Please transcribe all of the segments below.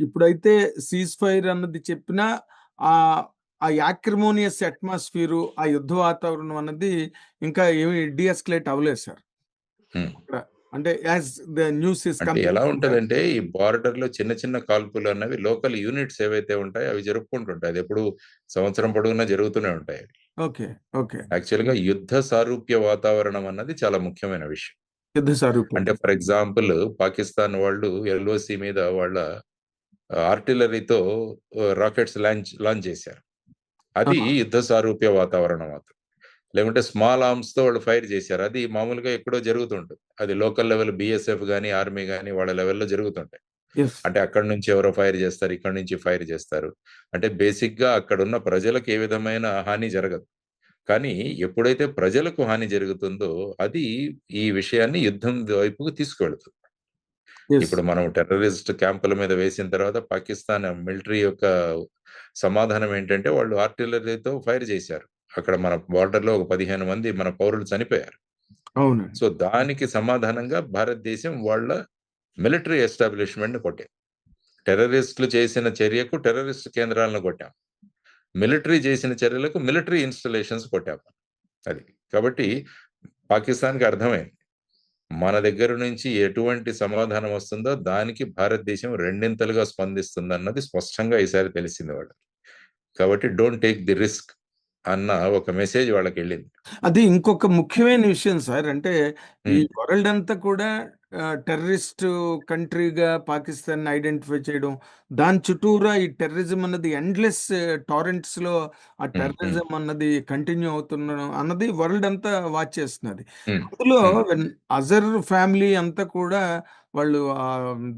ఇప్పుడైతే cease fire అన్నది చెప్పినా ఆ ఆ యాక్రిమోనియస్ అట్మాస్ఫియర్ ఆ యుద్ధ వాతావరణం అన్నది ఇంకా ఏమి డిఎస్కలేట్ అవ్వలేదు సార్. అంటే యాజ్ ద న్యూస్ ఇస్ ఎలా ఉంటదంటే ఈ బార్డర్లో చిన్న చిన్న కాల్పులు అన్నవి లోకల్ యూనిట్స్ ఏవైతే ఉంటాయో అవి జరుపుకుంటుంటాయి. అది ఎప్పుడు సంవత్సరం పొడుగునా జరుగుతూనే ఉంటాయి. ఓకే. ఓకే. యాక్చువల్గా యుద్ధ సారూప్య వాతావరణం అన్నది చాలా ముఖ్యమైన విషయం. యుద్ధ అంటే ఫర్ ఎగ్జాంపుల్ పాకిస్తాన్ వాళ్ళు ఎల్ఓసి మీద వాళ్ళ ఆర్టిలరీతో రాకెట్స్ లాంచ్ లాంచ్ చేశారు. అది. యుద్ధ సారూప్య వాతావరణం మాత్రం. లేకుంటే స్మాల్ ఆర్మ్స్తో వాళ్ళు ఫైర్ చేశారు. అది మామూలుగా ఎక్కడో జరుగుతుంటుంది. అది లోకల్ లెవెల్ బిఎస్ఎఫ్ కానీ ఆర్మీ కానీ వాళ్ళ లెవెల్లో జరుగుతుంటాయి. అంటే అక్కడ నుంచి ఎవరో ఫైర్ చేస్తారు ఇక్కడ నుంచి ఫైర్ చేస్తారు. అంటే బేసిక్గా అక్కడ ఉన్న ప్రజలకు ఏ విధమైన హాని జరగదు. కానీ ఎప్పుడైతే ప్రజలకు హాని జరుగుతుందో అది ఈ విషయాన్ని యుద్ధం వైపుకు తీసుకువెళ్తుంది. ఇప్పుడు మనం టెర్రరిస్ట్ క్యాంపుల మీద వేసిన తర్వాత పాకిస్తాన్ మిలిటరీ యొక్క సమాధానం ఏంటంటే వాళ్ళు ఆర్టిలరీతో ఫైర్ చేశారు. అక్కడ మన బార్డర్లో ఒక పదిహేను మంది మన పౌరులు చనిపోయారు. అవును సో దానికి సమాధానంగా భారతదేశం వాళ్ళ మిలిటరీ ఎస్టాబ్లిష్మెంట్ని కొట్టాం టెర్రరిస్టులు చేసిన చర్యకు టెర్రరిస్ట్ కేంద్రాలను కొట్టాం. మిలిటరీ చేసిన చర్యలకు మిలిటరీ ఇన్స్టలేషన్స్ కొట్టాం. అది. కాబట్టి పాకిస్తాన్కి అర్థమైంది. మన దగ్గర నుంచి ఎటువంటి సమాధానం వస్తుందో దానికి భారతదేశం రెండింతలుగా స్పందిస్తుంది అన్నది స్పష్టంగా ఈసారి తెలిసింది వాళ్ళకి. కాబట్టి డోంట్ టేక్ ది రిస్క్ అన్న ఒక మెసేజ్ వాళ్ళకి వెళ్ళింది. అది ఇంకొక ముఖ్యమైన విషయం సార్. అంటే ఈ. వరల్డ్ అంతా కూడా టెర్రరిస్ట్ కంట్రీగా పాకిస్తాన్ ఐడెంటిఫై చేయడం దాని చుట్టూరా ఈ టెర్రరిజం అన్నది ఎండ్లెస్ టారెంట్స్లో ఆ. టెర్రరిజం అన్నది కంటిన్యూ అవుతుండడం అన్నది వరల్డ్ అంతా వాచ్ చేస్తున్నది. అందులో. అజర్ ఫ్యామిలీ అంతా కూడా వాళ్ళు ఆ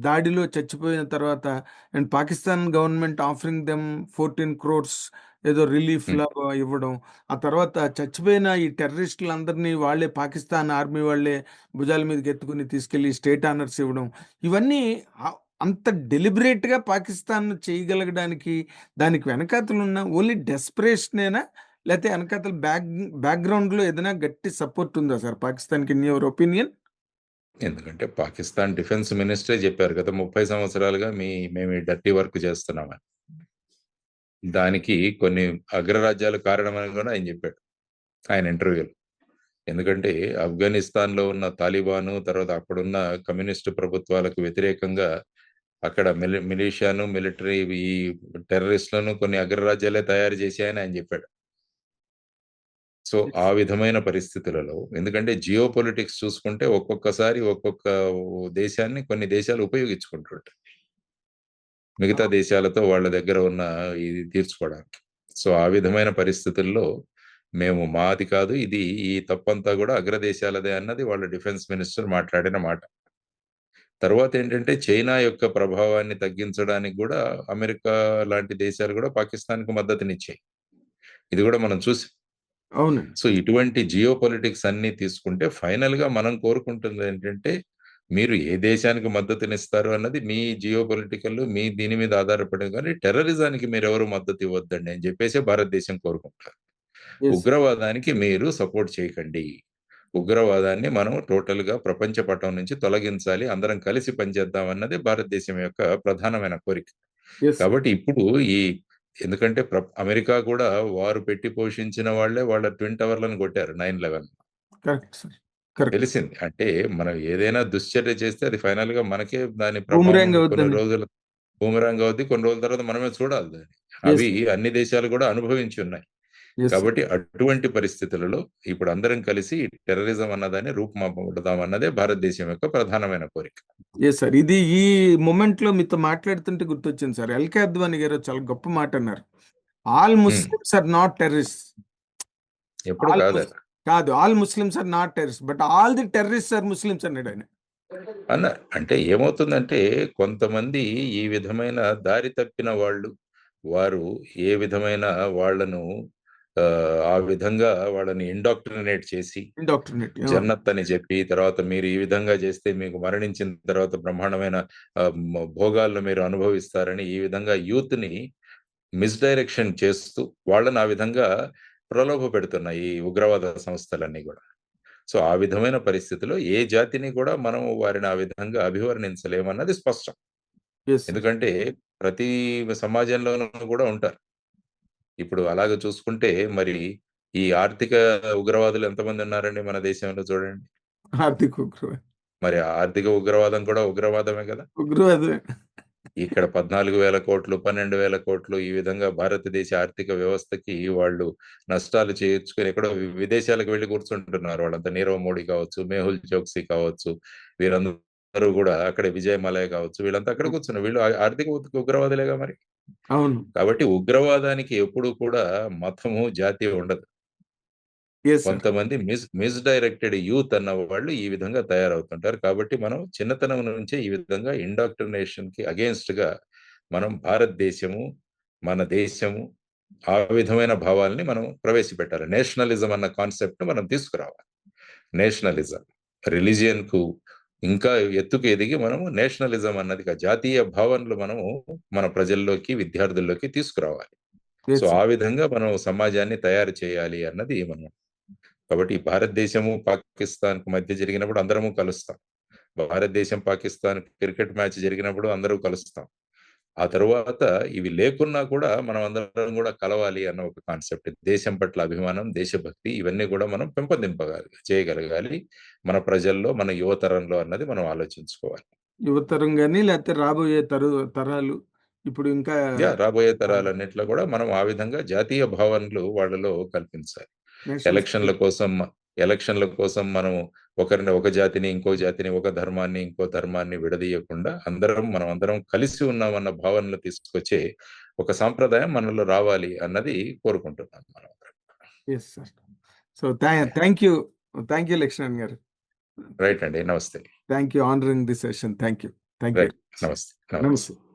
దాడిలో చచ్చిపోయిన తర్వాత and Pakistan government offering them fourteen crores ఏదో రిలీఫ్. లాగా ఇవ్వడం. ఆ తర్వాత చచ్చిపోయిన ఈ టెర్రరిస్టులందరినీ వాళ్ళే పాకిస్తాన్ ఆర్మీ వాళ్ళే భుజాల మీదకి ఎత్తుకుని తీసుకెళ్ళి స్టేట్ ఆనర్స్ ఇవ్వడం. ఇవన్నీ అంత deliberate గా పాకిస్తాన్ చేయగలగడానికి దానికి వెనకాతలు ఉన్న ఓన్లీ డెస్పరేషనేనా? లేకపోతే వెనకాతల బ్యాక్ బ్యాక్గ్రౌండ్లో ఏదైనా గట్టి సపోర్ట్ ఉందా సార్? పాకిస్తాన్కి ఇన్ యువర్ ఒపీనియన్? ఎందుకంటే పాకిస్తాన్ డిఫెన్స్ మినిస్టరే చెప్పారు గత ముప్పై సంవత్సరాలుగా మీ మేము డర్టీ వర్క్ చేస్తున్నామని. దానికి కొన్ని అగ్రరాజ్యాలు కారణమని కూడా ఆయన చెప్పాడు ఆయన ఇంటర్వ్యూలో. ఎందుకంటే ఆఫ్ఘనిస్తాన్లో ఉన్న తాలిబాను తర్వాత అక్కడున్న కమ్యూనిస్టు ప్రభుత్వాలకు వ్యతిరేకంగా అక్కడ మిలి మిలిషియాను మిలిటరీ ఈ టెర్రరిస్టులను కొన్ని అగ్రరాజ్యాలే తయారు చేశాయని ఆయన చెప్పాడు. సో ఆ విధమైన పరిస్థితులలో ఎందుకంటే జియో పొలిటిక్స్ చూసుకుంటే ఒక్కొక్కసారి ఒక్కొక్క దేశాన్ని కొన్ని దేశాలు ఉపయోగించుకుంటుంటాయి. మిగతా దేశాలతో వాళ్ళ దగ్గర ఉన్న ఇది తీర్చుకోవడానికి. సో ఆ విధమైన పరిస్థితుల్లో మేము మాది కాదు ఇది ఈ తప్పంతా కూడా అగ్రదేశాలదే అన్నది వాళ్ళ డిఫెన్స్ మినిస్టర్ మాట్లాడిన మాట. తర్వాత ఏంటంటే చైనా యొక్క ప్రభావాన్ని తగ్గించడానికి కూడా అమెరికా లాంటి దేశాలు కూడా పాకిస్తాన్కి మద్దతునిచ్చాయి. ఇది కూడా మనం చూసి. అవునండి. సో ఇటువంటి జియో పొలిటిక్స్ అన్ని తీసుకుంటే ఫైనల్గా మనం కోరుకుంటుంది ఏంటంటే మీరు ఏ దేశానికి మద్దతునిస్తారు అన్నది మీ జియో పొలిటికల్ మీ దీని మీద ఆధారపడి కానీ టెర్రరిజానికి మీరు ఎవరు మద్దతు ఇవ్వద్దండి అని చెప్పేసి భారతదేశం కోరుకుంటారు. ఉగ్రవాదానికి మీరు సపోర్ట్ చేయకండి. ఉగ్రవాదాన్ని మనం టోటల్గా ప్రపంచ పటం నుంచి తొలగించాలి అందరం కలిసి పనిచేద్దాం అన్నది భారతదేశం యొక్క ప్రధానమైన కోరిక. కాబట్టి ఇప్పుడు ఈ ఎందుకంటే అమెరికా కూడా వారు పెట్టి పోషించిన వాళ్ళే వాళ్ళ ట్విన్ టవర్లను కొట్టారు నైన్ లెవెన్ కరెక్ట్. తెలిసింది. అంటే మనం ఏదైనా దుశ్చర్య చేస్తే అది ఫైనల్గా మనకే దాని బూమరాంగ్ కొన్ని అవుద్దని. రోజులు బూమరాంగ్ అవుద్ది కొన్ని రోజుల తర్వాత మనమే చూడాలి దాన్ని. అవి అన్ని దేశాలు కూడా అనుభవించి ఉన్నాయి. కాబట్టి అటువంటి పరిస్థితులలో ఇప్పుడు అందరం కలిసి టెర్రరిజం అన్నదాన్ని రూపుమాపడదాం అన్నదే భారతదేశం యొక్క ప్రధానమైన కోరిక. ఎస్ సార్ ఇది ఈ మూమెంట్లో మీతో మాట్లాడుతుంటే గుర్తొచ్చింది సార్ ఎల్కే అద్వాని గారు చాలా గొప్ప మాట అన్నారు all Muslims are not terrorist. ఎప్పుడు కాదు కాదు. All Muslims are not terrorist but all the terrorist are Muslims అన్నాడు ఆయన. అన్న అంటే ఏమవుతుందంటే కొంతమంది ఈ విధమైన దారి తప్పిన వాళ్ళు వారు ఏ విధమైన వాళ్ళను ఆ, విధంగా వాళ్ళని ఇండాక్ట్రినేట్ చేసి జన్నత్ అని చెప్పి తర్వాత మీరు ఈ విధంగా చేస్తే మీకు మరణించిన తర్వాత బ్రహ్మాండమైన భోగాలను మీరు అనుభవిస్తారని ఈ విధంగా యూత్ని మిస్డైరెక్షన్ చేస్తూ వాళ్ళని ఆ విధంగా ప్రలోభ పెడుతున్నాయి ఈ ఉగ్రవాద సంస్థలన్నీ కూడా సో ఆ విధమైన పరిస్థితిలో ఏ జాతిని కూడా మనం వారిని ఆ విధంగా అభివర్ణించలేమన్నది స్పష్టం ఎందుకంటే ప్రతి సమాజంలోనూ కూడా ఉంటారు. ఇప్పుడు అలాగ చూసుకుంటే మరి ఈ ఆర్థిక ఉగ్రవాదులు ఎంతమంది ఉన్నారండి మన దేశంలో చూడండి. ఆర్థిక ఉగ్రవాదం. మరి ఆర్థిక ఉగ్రవాదం కూడా ఉగ్రవాదమే కదా! ఉగ్రవాదమే. ఇక్కడ 14,000,00,00,000, 12,000,00,00,000 ఈ విధంగా భారతదేశ ఆర్థిక వ్యవస్థకి వాళ్ళు నష్టాలు చేర్చుకొని ఎక్కడో విదేశాలకు వెళ్ళి కూర్చుంటున్నారు. వాళ్ళంతా నీరవ్ మోడీ కావచ్చు, మేహుల్ చోక్సీ కావచ్చు, వీరందరూ కూడా అక్కడే విజయ్ మల్య కావచ్చు, వీళ్ళంతా అక్కడే కూర్చున్నారు. వీళ్ళు ఆర్థిక ఉగ్రవాదులేగా మరి. అవును. కాబట్టి ఉగ్రవాదానికి ఎప్పుడూ కూడా మతము, జాతి ఉండదు. కొంతమంది మిస్ మిస్‌డైరెక్టెడ్ యూత్ అన్నవాళ్ళు ఈ విధంగా తయారవుతుంటారు. కాబట్టి మనం చిన్నతనం నుంచే ఈ విధంగా ఇండాక్ట్రినేషన్‌కి అగెయిన్స్ట్‌గా మనం భారతదేశము, మన దేశము ఆ విధమైన భావాల్ని మనం ప్రవేశపెట్టాలి. నేషనలిజం అన్న కాన్సెప్ట్‌ని మనం తీసుకురావాలి. నేషనలిజం రిలిజియన్‌కు ఇంకా ఎత్తుకు ఎదిగి మనము నేషనలిజం అన్నది క జాతీయ భావనలు మనము మన ప్రజల్లోకి, విద్యార్థుల్లోకి తీసుకురావాలి. సో, ఆ. విధంగా మనం సమాజాన్ని తయారు చేయాలి అన్నది మనం కాబట్టి భారతదేశము, పాకిస్తాన్‌కు మధ్య జరిగినప్పుడు అందరము కలుస్తాం. భారతదేశం, పాకిస్తాన్ క్రికెట్ మ్యాచ్ జరిగినప్పుడు అందరూ కలుస్తాం. ఆ తరువాత ఇవి లేకున్నా కూడా మనం అందరం కూడా కలవాలి అన్న ఒక కాన్సెప్ట్. దేశం పట్ల అభిమానం, దేశభక్తి ఇవన్నీ కూడా మనం పెంపొందింపగాలి చేయగలగాలి. మన ప్రజల్లో, మన యువతరంలో అన్నది మనం ఆలోచించుకోవాలి. యువతరం గాని లేకపోతే రాబోయే తరు తరాలు ఇప్పుడు ఇంకా! రాబోయే! తరాలన్నిట్లో కూడా మనం ఆ విధంగా జాతీయ భావనలు వాళ్ళలో కల్పించాలి. ఎలక్షన్‌ల. కోసం ఎలక్షన్‌ల కోసం మనం ఒకరిని ఒక జాతిని, ఇంకో జాతిని, ఒక ధర్మాన్ని, ఇంకో ధర్మాన్ని విడదీయకుండా అందరం మనం అందరం కలిసి ఉన్నామన్న భావనలు తీసుకొచ్చే ఒక సాంప్రదాయం మనలో రావాలి అన్నది కోరుకుంటున్నాను మనమందరం. Yes sir. సో, థా yeah! Thank you. Thank you Lakshman గారు. రైట్ అండి. నమస్తే. Thank you honouring the session. Thank you. Thank you. నమస్తే. నమస్తే.